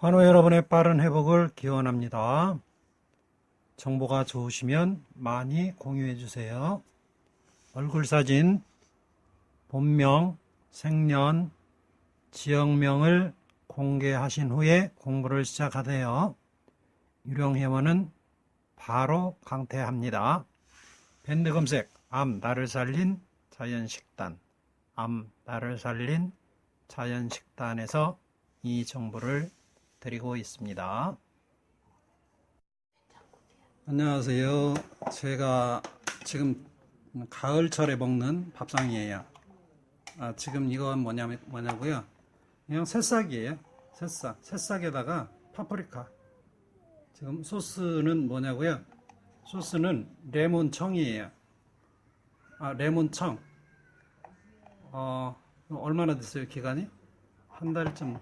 환호 여러분의 빠른 회복을 기원합니다. 정보가 좋으시면 많이 공유해 주세요. 얼굴 사진, 본명, 생년, 지역명을 공개하신 후에 공부를 시작하세요. 유령 회원은 바로 강퇴합니다. 밴드 검색, 암 나를 살린 자연식단, 암 나를 살린 자연식단에서 이 정보를 드리고 있습니다. 안녕하세요. 제가 지금 가을철에 먹는 밥상이에요. 아, 지금 이건 뭐냐, 뭐냐고요? 그냥 새싹이에요. 새싹. 새싹에다가 파프리카. 지금 소스는 뭐냐고요? 소스는 레몬청이에요. 아, 레몬청. 어, 얼마나 됐어요, 기간이? 한 달쯤.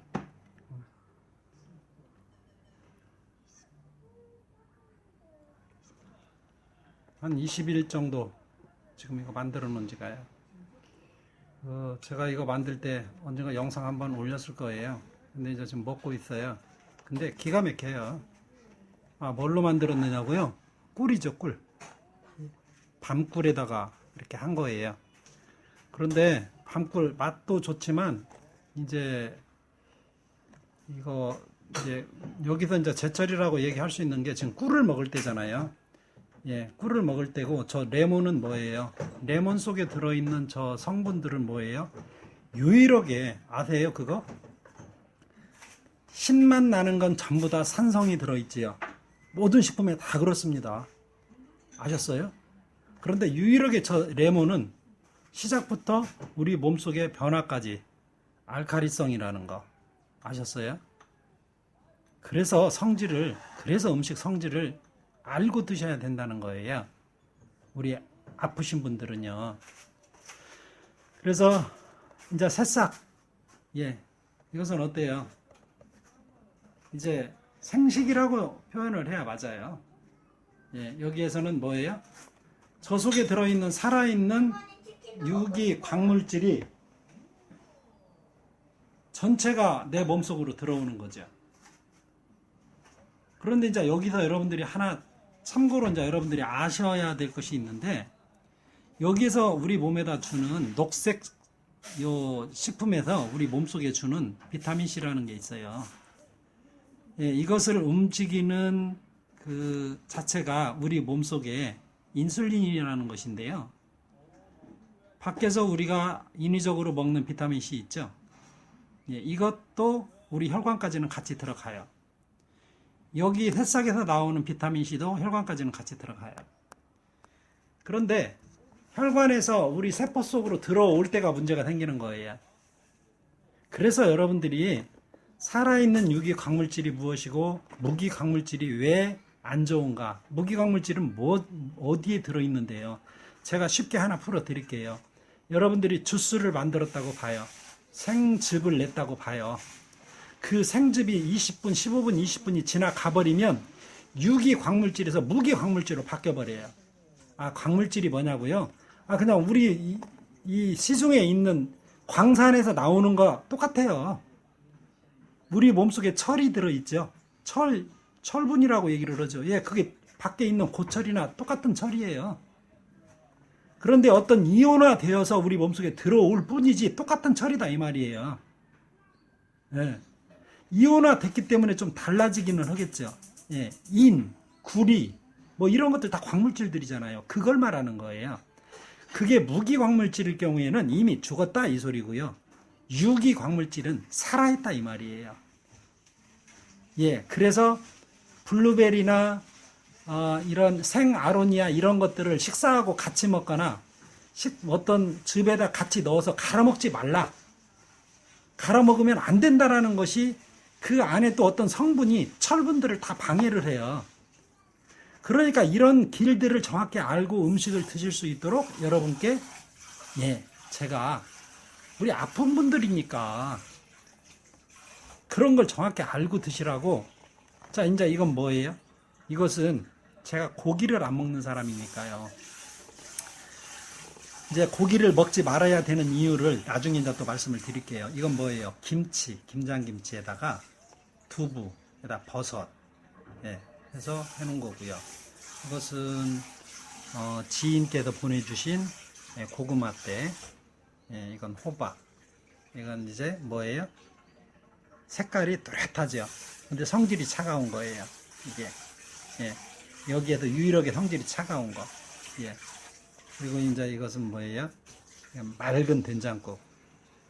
한 20일 정도 지금 이거 만들어 놓은 지가요. 어, 제가 이거 만들 때 언젠가 영상 한번 올렸을 거예요. 근데 이제 지금 먹고 있어요. 근데 기가 막혀요. 아, 뭘로 만들었느냐고요? 꿀이죠, 꿀. 밤꿀에다가 이렇게 한 거예요. 그런데 밤꿀 맛도 좋지만 이제 이거 이제 여기서 이제 제철이라고 얘기할 수 있는 게 지금 꿀을 먹을 때잖아요. 예, 꿀을 먹을 때고 저 레몬은 뭐예요? 레몬 속에 들어있는 저 성분들은 뭐예요? 유일하게 아세요 그거? 신맛 나는 건 전부 다 산성이 들어있지요. 모든 식품에 다 그렇습니다. 아셨어요? 그런데 유일하게 저 레몬은 시작부터 우리 몸속의 변화까지 알카리성이라는 거 아셨어요? 그래서 성질을 그래서 음식 성질을 알고 드셔야 된다는 거예요. 우리 아프신 분들은요. 그래서 이제 새싹 예 이것은 어때요? 이제 생식이라고 표현을 해야 맞아요. 예 여기에서는 뭐예요? 저 속에 들어있는 살아있는 유기 광물질이 전체가 내 몸속으로 들어오는 거죠. 그런데 이제 여기서 여러분들이 하나 참고로 이제 여러분들이 아셔야 될 것이 있는데 여기에서 우리 몸에다 주는 녹색 요 식품에서 우리 몸속에 주는 비타민 C라는 게 있어요. 예, 이것을 움직이는 그 자체가 우리 몸속에 인슐린이라는 것인데요. 밖에서 우리가 인위적으로 먹는 비타민 C 있죠. 예, 이것도 우리 혈관까지는 같이 들어가요. 여기 새싹에서 나오는 비타민 C도 혈관까지는 같이 들어가요. 그런데 혈관에서 우리 세포 속으로 들어올 때가 문제가 생기는 거예요. 그래서 여러분들이 살아있는 유기 광물질이 무엇이고 무기 광물질이 왜 안 좋은가? 무기 광물질은 뭐 어디에 들어 있는데요? 제가 쉽게 하나 풀어 드릴게요. 여러분들이 주스를 만들었다고 봐요. 생즙을 냈다고 봐요. 그 생즙이 20분, 15분, 20분이 지나가 버리면 유기 광물질에서 무기 광물질로 바뀌어 버려요. 아, 광물질이 뭐냐고요? 아, 그냥 우리 이, 이 시중에 있는 광산에서 나오는 거 똑같아요. 우리 몸속에 철이 들어 있죠. 철 철분이라고 얘기를 하죠. 예, 그게 밖에 있는 고철이나 똑같은 철이에요. 그런데 어떤 이온화 되어서 우리 몸속에 들어올 뿐이지 똑같은 철이다 이 말이에요. 예. 이온화 됐기 때문에 좀 달라지기는 하겠죠. 예. 인, 구리, 뭐 이런 것들 다 광물질들이잖아요. 그걸 말하는 거예요. 그게 무기 광물질일 경우에는 이미 죽었다 이 소리고요. 유기 광물질은 살아있다 이 말이에요. 예. 그래서 블루베리나 어, 이런 생아로니아 이런 것들을 식사하고 같이 먹거나 식, 어떤 즙에다 같이 넣어서 갈아 먹지 말라. 갈아 먹으면 안 된다라는 것이 그 안에 또 어떤 성분이 철분들을 다 방해를 해요. 그러니까 이런 길들을 정확히 알고 음식을 드실 수 있도록 여러분께 예, 제가 우리 아픈 분들이니까 그런 걸 정확히 알고 드시라고 자, 이제 이건 뭐예요? 이것은 제가 고기를 안 먹는 사람이니까요. 이제 고기를 먹지 말아야 되는 이유를 나중에 이제 또 말씀을 드릴게요. 이건 뭐예요? 김치, 김장김치에다가 두부 에다 버섯 예, 해서 해놓은 거고요. 이것은 어, 지인께서 보내주신 예, 고구마 때 예, 이건 호박 이건 이제 뭐예요? 색깔이 뚜렷하죠. 근데 성질이 차가운 거예요. 이게 예, 여기에서 유일하게 성질이 차가운 거. 예. 그리고 이제 이것은 뭐예요? 맑은 된장국.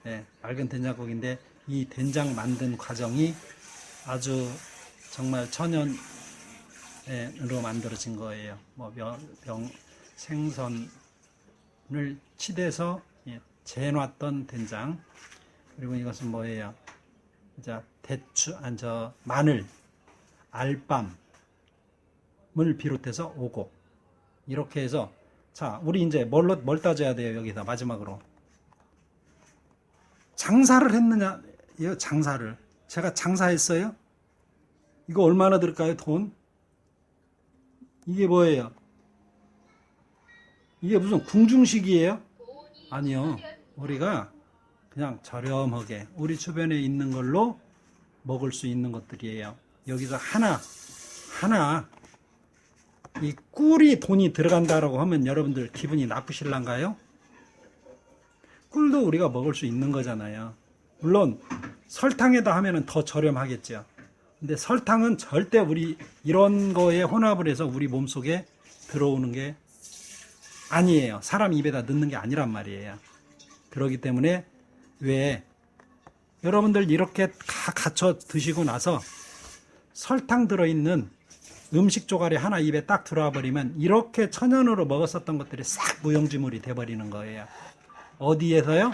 예, 맑은 된장국인데 이 된장 만든 과정이 아주 정말 천연으로 만들어진 거예요. 뭐 명, 병, 생선을 치대서 예, 재놨던 된장. 그리고 이것은 뭐예요? 자, 대추, 아, 저, 마늘, 알밤을 비롯해서 오곡. 이렇게 해서, 자, 우리 이제 뭘로, 뭘 따져야 돼요, 여기서, 마지막으로. 장사를 했느냐, 이 장사를. 제가 장사했어요? 이거 얼마나 들까요, 돈? 이게 뭐예요? 이게 무슨 궁중식이에요? 아니요. 우리가 그냥 저렴하게 우리 주변에 있는 걸로 먹을 수 있는 것들이에요. 여기서 하나, 하나, 이 꿀이 돈이 들어간다라고 하면 여러분들 기분이 나쁘실란가요? 꿀도 우리가 먹을 수 있는 거잖아요. 물론 설탕에다 하면은 더 저렴하겠죠. 근데 설탕은 절대 우리 이런 거에 혼합을 해서 우리 몸속에 들어오는 게 아니에요. 사람 입에다 넣는 게 아니란 말이에요. 그렇기 때문에 왜 여러분들 이렇게 다 갖춰 드시고 나서 설탕 들어있는 음식 조각이 하나 입에 딱 들어와 버리면 이렇게 천연으로 먹었었던 것들이 싹 무용지물이 돼 버리는 거예요. 어디에서요?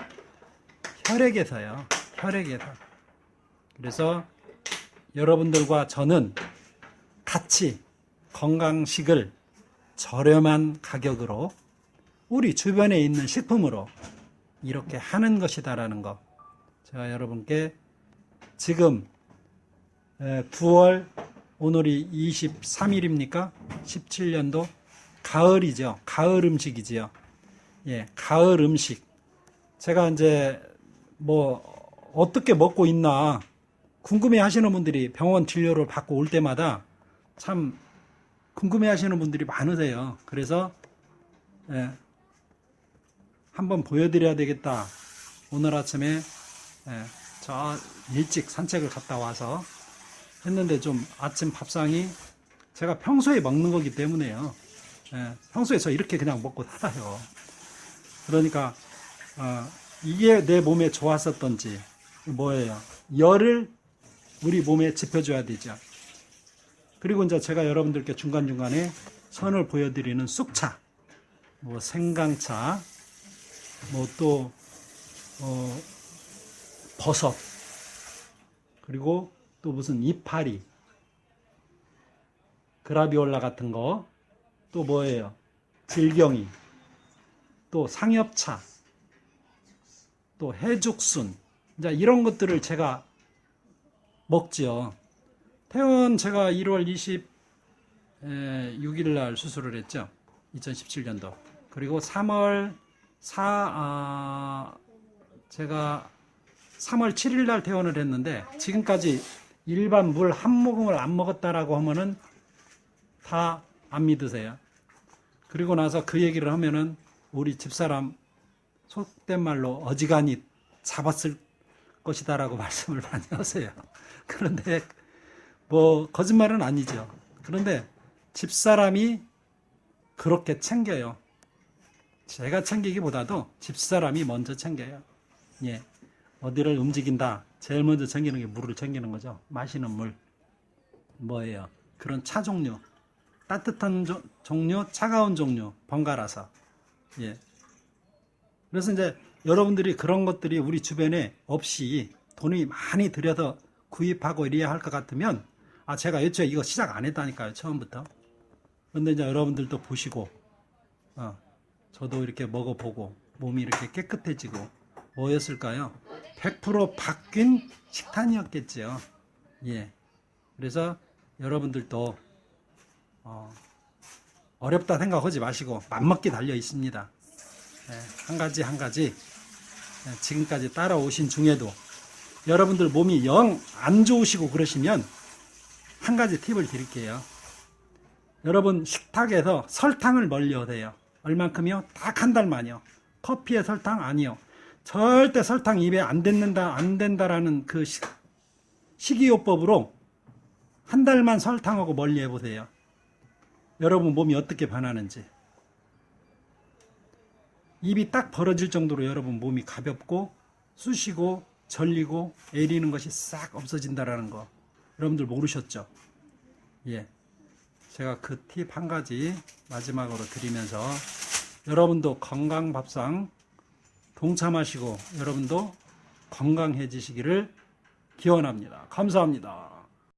혈액에서요. 혈액에서. 그래서 여러분들과 저는 같이 건강식을 저렴한 가격으로 우리 주변에 있는 식품으로 이렇게 하는 것이다라는 거. 제가 여러분께 지금 9월 오늘이 23일입니까? 17년도 가을이죠. 가을 음식이지요. 예, 가을 음식. 제가 이제 뭐 어떻게 먹고 있나 궁금해 하시는 분들이 병원 진료를 받고 올 때마다 참 궁금해 하시는 분들이 많으세요. 그래서 예, 한번 보여드려야 되겠다. 오늘 아침에 예, 저 일찍 산책을 갔다 와서 했는데 좀 아침 밥상이 제가 평소에 먹는 거기 때문에요. 예, 평소에 저 이렇게 그냥 먹고 살아요. 그러니까 어, 이게 내 몸에 좋았었던지 뭐예요? 열을 우리 몸에 짚어줘야 되죠. 그리고 이제 제가 여러분들께 중간중간에 선을 보여드리는 쑥차, 뭐 생강차, 뭐 또, 어, 버섯, 그리고 또 무슨 이파리, 그라비올라 같은 거, 또 뭐예요? 질경이, 또 상엽차, 또 해죽순, 이제 이런 것들을 제가 먹지요. 태원 제가 1월 26일 날 수술을 했죠. 2017년도. 그리고 3월 4, 아, 제가 3월 7일 날 퇴원을 했는데 지금까지 일반 물 한 모금을 안 먹었다라고 하면은 다 안 믿으세요. 그리고 나서 그 얘기를 하면은 우리 집사람 속된 말로 어지간히 잡았을 것이다라고 말씀을 많이 하세요. 그런데 뭐 거짓말은 아니죠. 그런데 집사람이 그렇게 챙겨요. 제가 챙기기보다도 집사람이 먼저 챙겨요. 예. 어디를 움직인다. 제일 먼저 챙기는 게 물을 챙기는 거죠. 마시는 물. 뭐예요? 그런 차 종류. 따뜻한 조- 종류, 차가운 종류. 번갈아서. 예. 그래서 이제 여러분들이 그런 것들이 우리 주변에 없이 돈이 많이 들여서 구입하고 이래야 할 것 같으면 아 제가 애초에 이거 시작 안 했다니까요 처음부터 근데 이제 여러분들도 보시고 어, 저도 이렇게 먹어보고 몸이 이렇게 깨끗해지고 뭐였을까요 100% 바뀐 식단이었겠죠 예 그래서 여러분들도 어, 어렵다 생각하지 마시고 맘먹기 달려 있습니다 예, 한 가지 한 가지 예, 지금까지 따라오신 중에도 여러분들 몸이 영 안 좋으시고 그러시면 한 가지 팁을 드릴게요. 여러분 식탁에서 설탕을 멀리 하세요. 얼만큼이요? 딱 한 달만요. 커피에 설탕 아니요. 절대 설탕 입에 안 댔는다 안 된다라는 그 시- 식이요법으로 한 달만 설탕하고 멀리 해보세요. 여러분 몸이 어떻게 변하는지. 입이 딱 벌어질 정도로 여러분 몸이 가볍고 쑤시고 절리고 애리는 것이 싹 없어진다라는 거. 여러분들 모르셨죠? 예. 제가 그 팁 한 가지 마지막으로 드리면서 여러분도 건강 밥상 동참하시고 여러분도 건강해지시기를 기원합니다. 감사합니다.